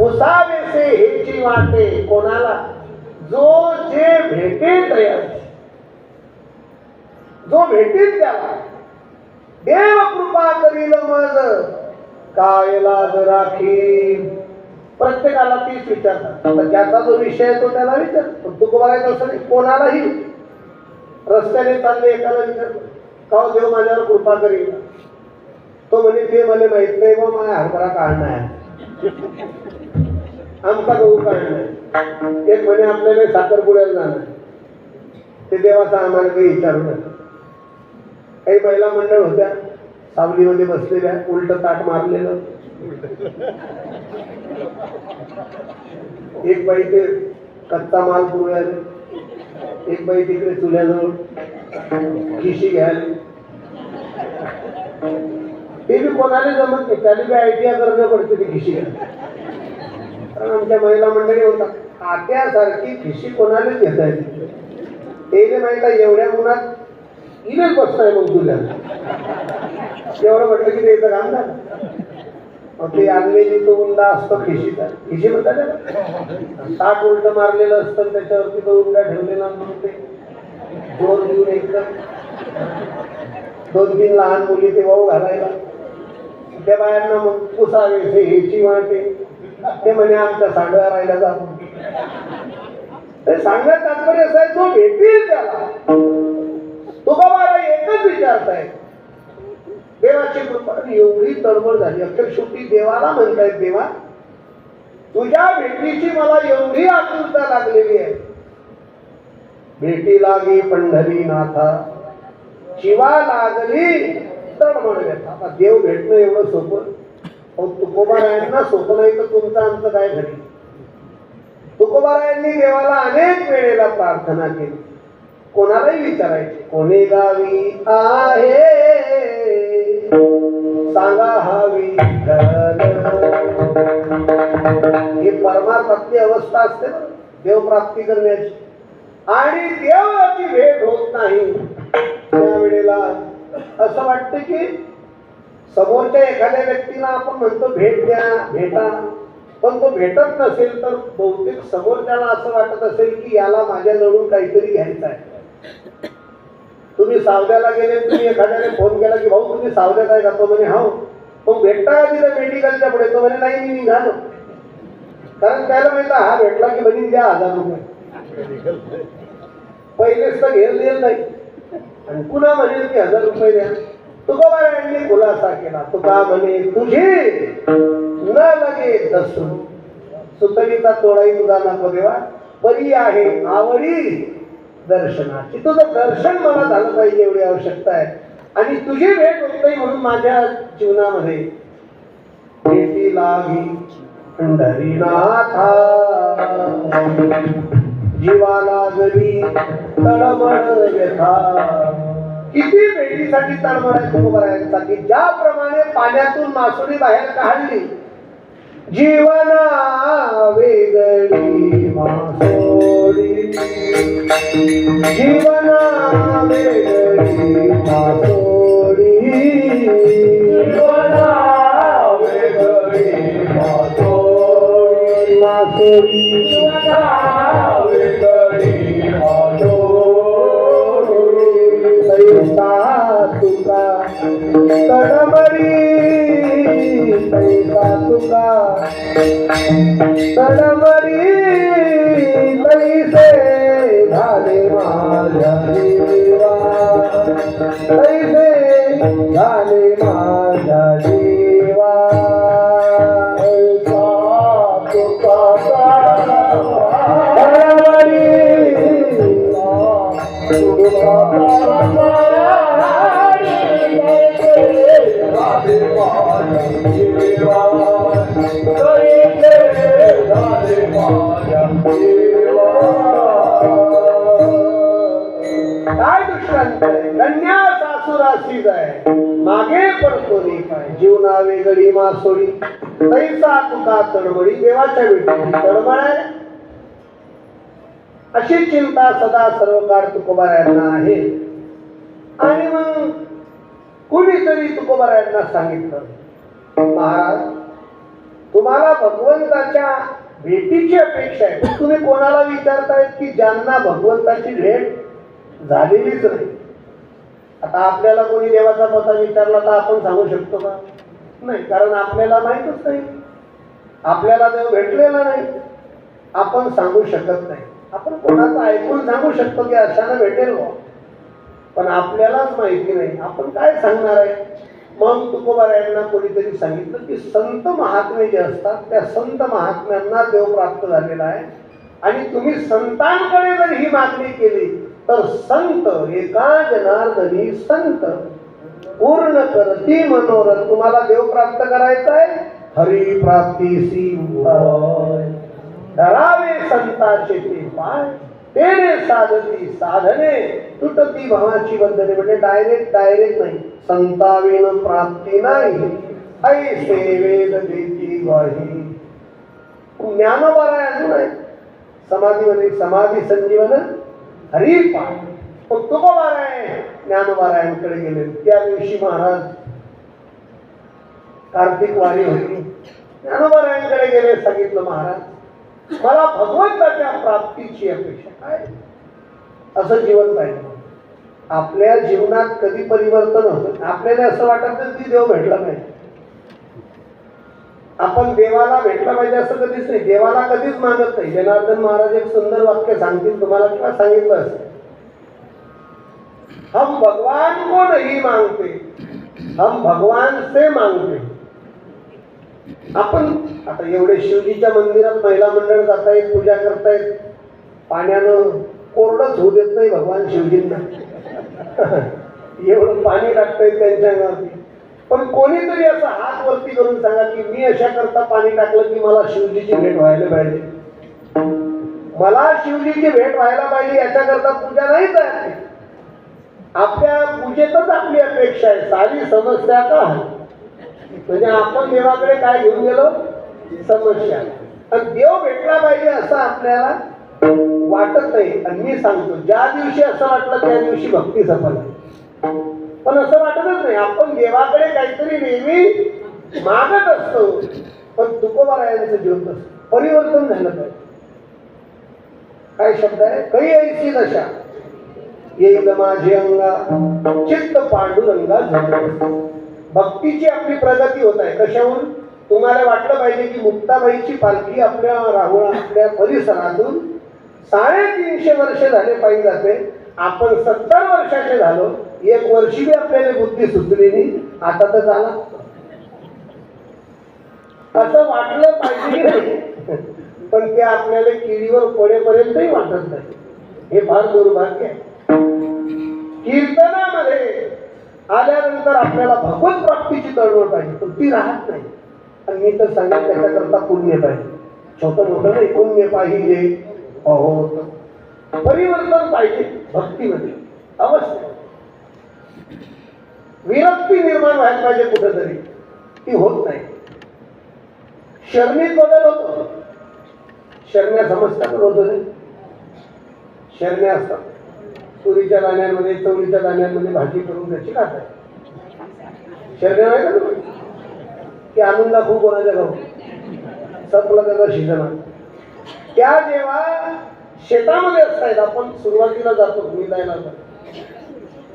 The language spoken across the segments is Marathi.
पुसावेसे हेची वाटे कोणाला? जो जे भेटेल तयार जो भेटेल त्याला देव कृपा करील मज काय लाज राखी प्रत्येकाला तीच विचारतात. त्याचा ज्याचा जो विषय आहे तो त्याला विचार पण तू बघायचं असं नाही. कोणालाही रस्त्याने चालले एकाला विचार का देव माझ्यावर कृपा करील? तो म्हणे ते मला माहीत नाही बा माझ्या हरभरा काढणार आमचा गहू काढणं एक म्हणे आपल्याला साखरपुड्याला जाणार ते देवाचा आम्हाला काही विचारू नका. काही महिला मंडळ होत्या सावलीमध्ये बसलेल्या उलट ताट मारलेलं. एक बाई ते कच्चा माल पुरवायला एक बाई तिकडे चुल्याजवळ खिशी घ्यायला. ते बी कोणाला जमत नाही त्याला बी आयडिया करणं पडते ते खिशी घ्यायला. कारण आमच्या महिला मंडळी म्हणतात आत्यासारखी खिशी कोणालाच घेता येते ते माहिती आहे एवढ्या उन्हात इनच बसताय मग तुझ्या एवढं म्हटलं की त्याचं काम झालं मग ते आणलेली तो उंडा असतो खिशीचा खिशी म्हणतात त्याला. ताट उलट मारलेलं असतं त्याच्यावरती तो उंडा ठेवलेला म्हणून ते दोन दिवस एकदम दोन तीन लहान मुली ते वाहू घालायला. त्या बायांना मग पुसावे हे हेची वाटे ते म्हणे आमचा सांगा राहिला जातो सांगण्यात तात्पर्य असं आहे जो भेटील त्याला. तुकोबाला एकच विचारताय? देवाची कृपा एवढी तळमळ झाली. अखेर शेवटी देवाला म्हणतायत देवा तुझ्या भेटीची मला एवढी आतुरता लागलेली आहे. भेटी लागी पंढरी नाथा शिवा लागली तळमळ व्यथा. आता देव भेटणं एवढं सोपं पण तुकोबारायांना सोपं नाही तर तुमचं आमचं काय घडी तुकोबारायांनी देवाला अनेक वेळेला प्रार्थना केली. कोणालाही विचारायचे कोणी गावी आहे? सांगा हवी ही परमार्थातली अवस्था असते ना देवप्राप्ती करण्याची. आणि देवाची भेट होत नाही. त्यावेळेला असं वाटतं की समोरच्या एखाद्या व्यक्तीला आपण म्हणतो भेट द्या भेटा. पण तो भेटत नसेल तर बहुतेक समोरच्याला असं वाटत असेल की याला माझ्याजवळून काहीतरी घ्यायचं आहे. तुम्ही सावद्याला गेले तुम्ही एखाद्याने फोन केला की भाऊ तुम्ही सावद्यात आहे का? तो म्हणे हो. मग भेटता का तिथं मेडिकलच्या पुढे तो म्हणे नाही मी निघालो. कारण त्याला माहिती हा भेटला की म्हणे द्या हजार रुपये. पहिलेच तर घेर नाही. आणि पुन्हा म्हणेल की हजार रुपये द्या? तुकोबारायांनी खुलासा केला. तुका म्हणे तुझे न लगे दसू सुतळीचा तोडाई तुझा नको देवा. बरी आहे आवडी दर्शनाची. तुझं दर्शन मला झालं पाहिजे एवढी आवश्यकता आहे. आणि तुझी भेट होत नाही म्हणून माझ्या जीवनामध्ये. भेटी लागी पंढरीनाथा जीवाला जरी तळमळ व्यथा. किती भेटीसाठी तळमळ आहे तुकोबारायांसाठी ज्याप्रमाणे पाण्यातून मासुरी बाहेर काढली जीवना वेगळी मासोडी जीवना वेगळी मासोडी जीवना वेगळी मासोडी मासोडी तडमडी पैसा तुका. तडमडी तैसे झाले माझ्या जीवा तैसे झाले माझ्या जीवा सासुराशीच आहे. मागे पडतो रे काय. जीवना वेगळी मासोळी तैसा तुका तडबडी देवाच्या भेटी तडबड आहे अशी चिंता सदा सर्व काळ तुकोबारायांना आहे. आणि मग कुणीतरी तुकोबारायांना सांगितलं महाराज तुम्हाला भगवंताच्या भेटीची अपेक्षा आहे. तुम्ही कोणाला विचारतायत की ज्यांना भगवंताची भेट झालेलीच नाही? आता आपल्याला कोणी देवाचा पता विचारला तर आपण सांगू शकतो का? नाही कारण आपल्याला माहीतच नाही. आपल्याला देव भेटलेला नाही. आपण सांगू शकत नाही. आपण कोणाचं ऐकून सांगू शकतो की अशानं भेटेल बा पण आपल्यालाच माहिती नाही. आपण काय सांगणार आहे? मग तुकोबारायांना कोणीतरी सांगितलं की संत महात्मे जे असतात त्या संत महात्म्यांना देव प्राप्त झालेला आहे. आणि तुम्ही संतांकडे जर ही मागणी केली तर संत एका जनार्दनी संत. पूर्ण करती मनोरथ. तुम्हाला देव प्राप्त करायचा आहे? हरी प्राप्तीसी धरावे संताचे ते पाय. तेने साधती साधने. तुटती भावाची बंधने म्हणजे डायरेक्ट डायरेक्ट नाही. संताविन प्राप्ती नाही. ऐसे वेद देती ग्वाही ज्ञानोबा आहे अजून आहे. समाधीमध्ये समाधी संजीवन हरी पाय पण तुकोबा आहे गेले. त्या दिवशी महाराज कार्तिक वारी होती. ज्ञानोबारायांकडे गेले सांगितलं महाराज मला भगवंताच्या प्राप्तीची अपेक्षा काय असं जीवन पाहिजे. आपल्या जीवनात कधी परिवर्तन होतं? आपल्याला असं वाटत की देव भेटला नाही. आपण देवाला भेटला पाहिजे असं कधीच नाही. देवाला कधीच मागत नाही. जनार्दन महाराज एक सुंदर वाक्य सांगतील तुम्हाला किंवा सांगितलं असेल. हम भगवान को नाही मागते. हम भगवान से मागते. आपण आता एवढे शिवजीच्या मंदिरात महिला मंडळ जातायत पूजा करतायत. पाण्यानं कोरडंच होऊ देत नाही भगवान शिवजींना. एवढं पाणी टाकतायत त्यांच्या अंगावरती पण कोणीतरी असं हात वरती करून सांगा की मी अशा करता पाणी टाकलं की मला शिवजीची भेट व्हायला पाहिजे. मला शिवजीची भेट व्हायला पाहिजे याच्याकरता पूजा नाही तयार आपल्या पूजेतच आपली अपेक्षा आहे. सारी समस्या का म्हणजे आपण देवाकडे काय घेऊन गेलो? समस्या आणि देव भेटला पाहिजे असं आपल्याला वाटत नाही. आणि मी सांगतो ज्या दिवशी असं वाटलं त्या दिवशी भक्ती सफल आहे. पण असं वाटतच नाही. आपण देवाकडे काहीतरी नेहमी मागत असतो. पण तुकोबारायांचं जीवन परिवर्तन झालं पाहिजे. काय शब्द आहे? काही ऐशी दशा. येईल माझे अंगा चित्त पांडुरंगा भक्तीची आपली प्रगती होत आहे. कशाहून? तुम्हाला वाटलं पाहिजे की मुक्ताबाईची पालखी आपल्या राहुळ आपल्या परिसरातून साडेतीनशे वर्ष झाले पाहिजे जाते. आपण सत्तर वर्षाचे झालो. एक वर्षी बी आपल्याला बुद्धी सुचली नाही. आता तर झाला. असं वाटलं पाहिजे की नाही? पण ते आपल्याला किडीवर पडेपर्यंतही वाटत नाही. हे फार दुर्भाग्य आहे. कीर्तनामध्ये आल्यानंतर आपल्याला भगवत प्राप्तीची तळमळ पाहिजे. पण ती राहत नाही. आणि मी तर सांगेन त्याच्याकरता पुण्य पाहिजे. छोटं मोठं नाही पुण्य पाहिजे. अहो परिवर्तन पाहिजे भक्तीमध्ये. अवश्य. विरक्ती निर्माण व्हायला पाहिजे कुठेतरी. ती होत नाही. शरणीत बदल होतो. शरण्या समजतात होतो शरण्या असतात. तुरीच्या दाण्यांमध्ये चवळीच्या दाण्यांमध्ये भाजी करून त्याची खात आहे. शरण्या नाही का की आनंदा खूप कोणाच्या गाव संपला त्याचा शिजन. त्या जेव्हा शेतामध्ये असतायत आपण सुरुवातीला जातो मी जायला जातो.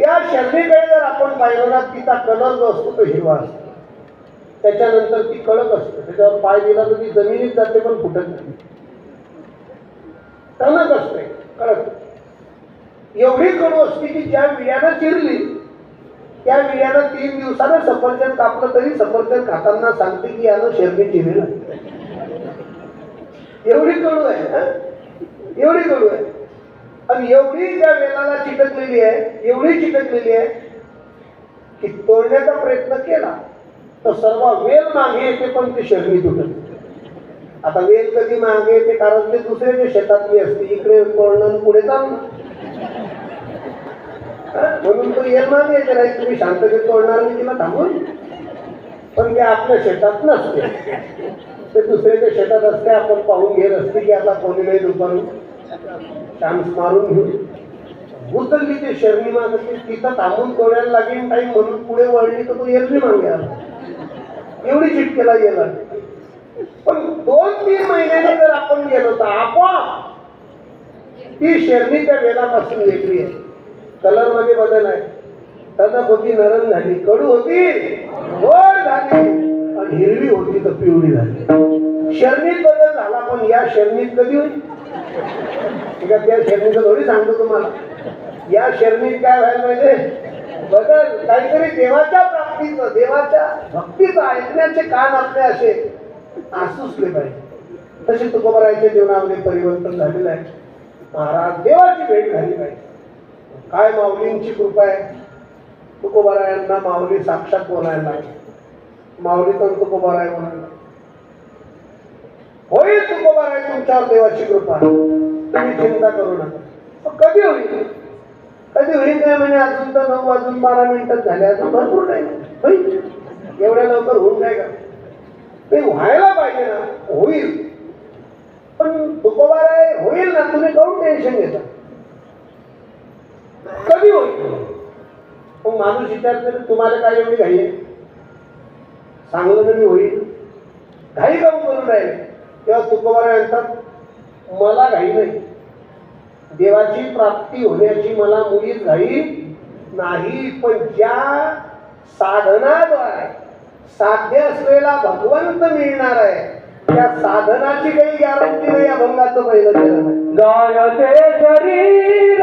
त्या शरणीकडे जर आपण पाहिलं ना तिचा कलर जो असतो तो हिरवा असतो. त्याच्यानंतर ती कडक असते. त्याच्यावर पाय दिला तर ती जमिनीत जाते पण फुटत नाही. टणक असते कडक एवढी कडू असते की ज्या विड्यानं चिरली त्या विड्यानं तीन दिवसानं सफरचंद कापलं तरी सफरचंद खाताना सांगते की यानं शेरणी चिरलेलं एवढी कडू आहे एवढी कडू आहे. आणि एवढी त्या वेलाला चिटकलेली आहे एवढी चिटकलेली आहे की तोडण्याचा प्रयत्न केला तर सर्व वेल मागे येते पण ते शेगडी तुटत आता वेल कधी मागे येते कारण ते दुसरे जे शेतातली असते इकडे तोडणं पुढे जाऊन म्हणून तो येल मागे येते नाही तुम्ही शांततेत तोडणार नाही तिला थांबून. पण ते आपल्या शेतात नसते. ते दुसऱ्याच्या शेतात असते आपण पाहून घेत असते की आता कोणी नाही दुपारून. चान्स मारून घेऊ. उचलली ते शरणी मागते तिथं थांबून कोणाला लागेल टाईम म्हणून पुढे वळली तर तो एरवी मागे आला. एवढी चिटकेला गेला. पण दोन तीन महिन्याने जर आपण गेलो तर आपोआप ती शेरणी त्या वेलापासून वेगळी आहे. कलरमध्ये बदल आहे. टणक होती नरम झाली कडू होती गोड झाली आणि हिरवी होती तर पिवळी झाली. शरणीत बदल झाला पण या शरणीत कधी होईल? ठीक आहे त्या शरणीचं थोडी सांगतो तुम्हाला. या शरणीत काय व्हायला पाहिजे? बदल. काहीतरी देवाच्या प्राप्तीचं देवाच्या भक्तीचं ऐकण्याचे कान आपले असे आसुसले पाहिजे. तसे तुकोबरायच्या जीवनामध्ये परिवर्तन झालेलं आहे. महाराज देवाची भेट झाली पाहिजे. काय माऊलींची कृपा आहे? तुकोबारायांना माऊली साक्षात बोलायला लागली. माऊली तर तुकोबाराय म्हणायला होईल तुकोबाराय तुमच्यावर देवाची कृपा. काही चिंता करू नका कधी होईल? कधी होईल नाही म्हणे? अजून तर नऊ वाजून बारा मिनिटात झाले. अजून भरपूर नाही होईल. एवढ्या लवकर होऊन नाही का ते व्हायला पाहिजे ना. होईल. पण तुकोबाराय होईल ना. तुम्ही काऊन टेन्शन घेता? कधी होईल? मग माणूस विचारते तुम्हाला काय एवढी घाई आहे? सांगलं तर मी होईल. घाई काऊन करून राहील? तेव्हा तुकोबारा म्हणतात मला घाई नाही. देवाची प्राप्ती होण्याची मला मुळीच घाई नाही पण ज्या साधनाद्वारे साध्य असलेला भगवंत मिळणार आहे त्या साधनाची काही गॅरंटी नाही अभंगाचं पहिलं केलं नाही गायते शरीर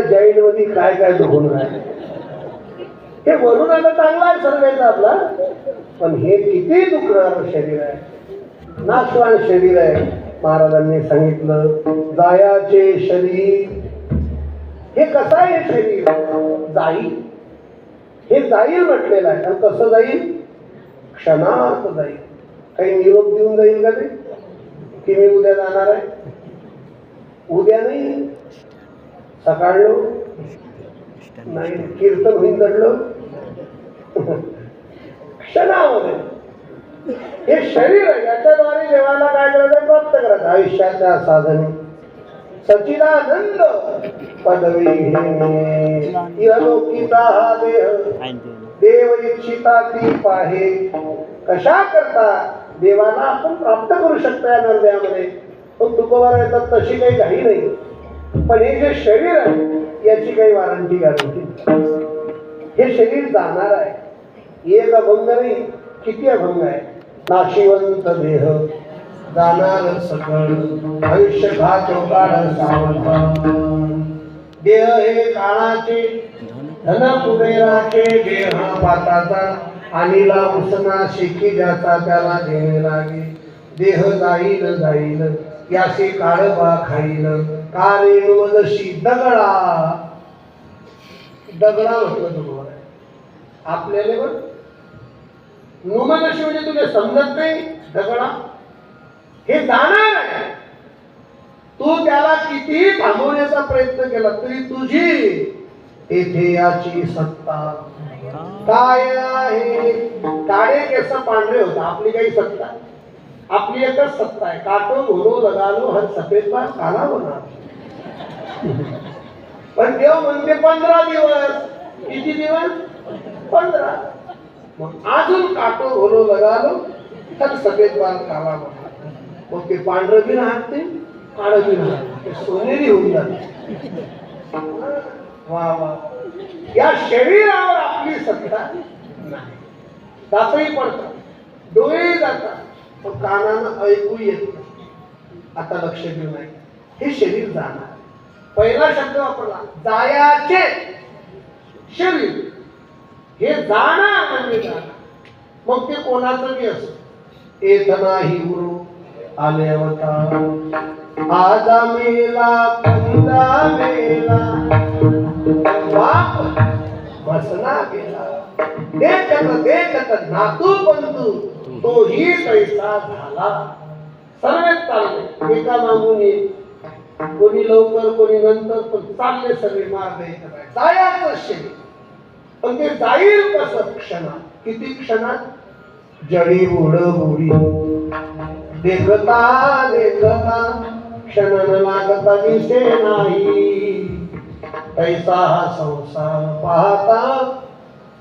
त्या कोणत्या जैनमध्ये काय काय होऊन राहिले? हे वरून आता चांगला आहे सर्वेचा आपला. पण हे किती दुखणार शरीर आहे. नाशवान शरीर आहे. महाराजांनी सांगितलं जायाचे शरीर. हे कसं आहे शरीर? जाईल हे जाईल म्हटलेलं आहे. आणि कसं जाईल क्षणात जाईल काही निरोप देऊन जाईल का ते? की मी उद्या जाणार आहे? उद्या नाही. सकाळलो नाही कीर्तन होईन दडलो क्षणामध्ये. हे शरीर आहे याच्याद्वारे देवाला काय करायचं? प्राप्त करायचं. आयुष्याच्या साधने. सचिदानंद पदवी घेणे. हा देह. देव इच्छिता ती पाहे कशा करता देवाला आपण प्राप्त करू शकतो या गर्द्यामध्ये? पण तुकोबार येतात तशी काही घाई नाही. पण हे जे शरीर आहे याची काही वारंटी गॅरंटी हे शरीर जाणार आहे. एक अभंग नाही किती अभंग आहे? नाशिवंत देह जाणार सकळ आयुष्य घात काळ सावधान देह हे काळाचे धन कुबेराचे देह पाताचा आणिला उसना शिकी ज्याचा त्याला देणे लागे. देह जाईल जाईल. याचे काळबा खाईल का रेणू जशी दगडा? दगडा म्हटलं तुम्हाला. आपल्याला बघ नुमनशी म्हणजे तुला समजत नाही दगडा. हे जाणार आहे. तू त्याला कितीही थांबवण्याचा प्रयत्न केला तरी तुझी येथे याची सत्ता. काय आहे? काळे केस पांढरे होता. आपली काही सत्ता. आपली एकच सत्ता आहे. काटो घोरो लगालो हर सफेद पान काला होणार पण देव म्हणते पंधरा दिवस. किती दिवस? पंधरा. मग अजून काटो घोलो लगालो तर सफेद पान काला होणार मग ते पांढरं बी राहत नाही काळं बी राहते. ते सोनेरी होऊन जाते. वा वा. या शरीरावर आपली सत्ता नाही. दातही पडतात. डोळे जातात. पण कानानं ऐकू येत नाही. आता लक्ष देऊ नाही हे शरीर जाणार. पहिला शब्द वापरला जायाचे शरीर. हे जाणार म्हणजे जाणार. मग ते कोणाचं बी असो. येत नाही गुरु आले अवतार. आजा मेला पंजा मेला बाप बसना गेला. देखत देखत नातू बंधू तोही पैसा झाला. सर्वच चालले एका मागून कोणी लवकर कोणी नंतर पण चालले सगळे मार्ग एकच जायचं शरीर पण ते जाईल कसं क्षणात? किती क्षणात? जडी उड बोडी. देखता देखता क्षण लागता दिसे नाही. पैसा हा संसार पाहता.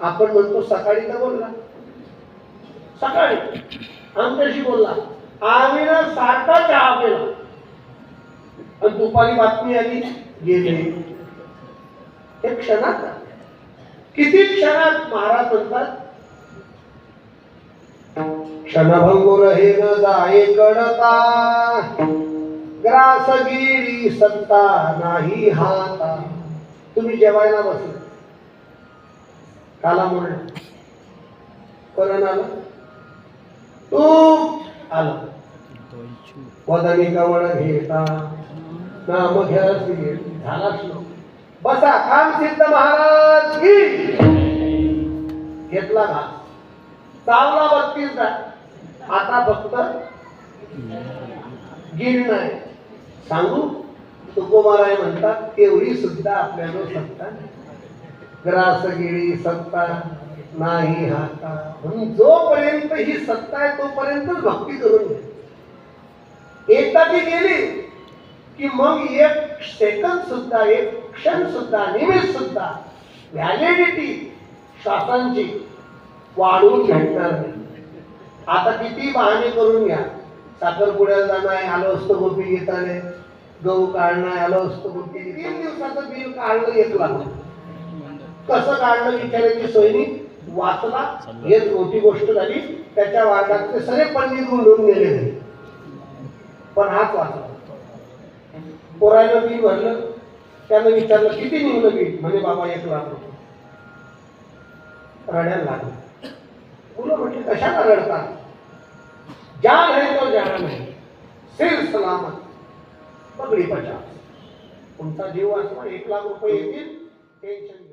आपण म्हणतो सकाळी का बोलला. सकाळी आमच्याशी बोलला आम्ही ना सारखा चहा केला. आणि दुपारी बातमी आली गेले. हे क्षणात किती क्षणात महाराज म्हणतात क्षणभंगुर हे न जाये कडता ग्रासगिरी सत्ता नाही हाता. तुम्ही जेवायला बसले काला म्हणलं करण आलं? तू आला. पदवी कवळ घेता नाम घ्यास झाला श्लोक. बसा काम सिद्ध महाराज की. घेतला घास चावला बत्तीस आता फक्त गिरण आहे सांगू? तुकोबाराय म्हणतात तेवढी सुद्धा आपल्याला सत्ता. ग्रासगिरी सत्ता. नाही हाता म्हणून जोपर्यंत ही सत्ता आहे तोपर्यंतच भक्ती करून घ्या एकदा ती गेली की मग एक सेकंद सुद्धा एक क्षण सुद्धा निमिष सुद्धा व्हॅलिडिटी श्वासांची वाढवून घेणार नाही. आता किती बहाणे करून घ्या. साखरपुड्याला जाणं आहे आलो असतो गोपी घेताने गहू काढणं आहे, आलो असतो गोपी तीन दिवसाचं बिल काढलं एक लागलं कसं काढलं विचारायची सोयनी वाचला हेच मोठी गोष्ट झाली त्याच्या वार्डातले सगळे पंडित गुंडून गेले पण हाच वाचला. पोरायला बिल भरलं त्यानं विचारलं किती निघलं बिल? म्हणजे बाबा एक लाख रुपये. रडायला लागलं. मुलं म्हटले कशाला रडतात? ज्या है तो जान नाही सिर सलामत. पगडी पचा तुमचा जीव वाचवा एक लाख रुपये येतील टेन्शन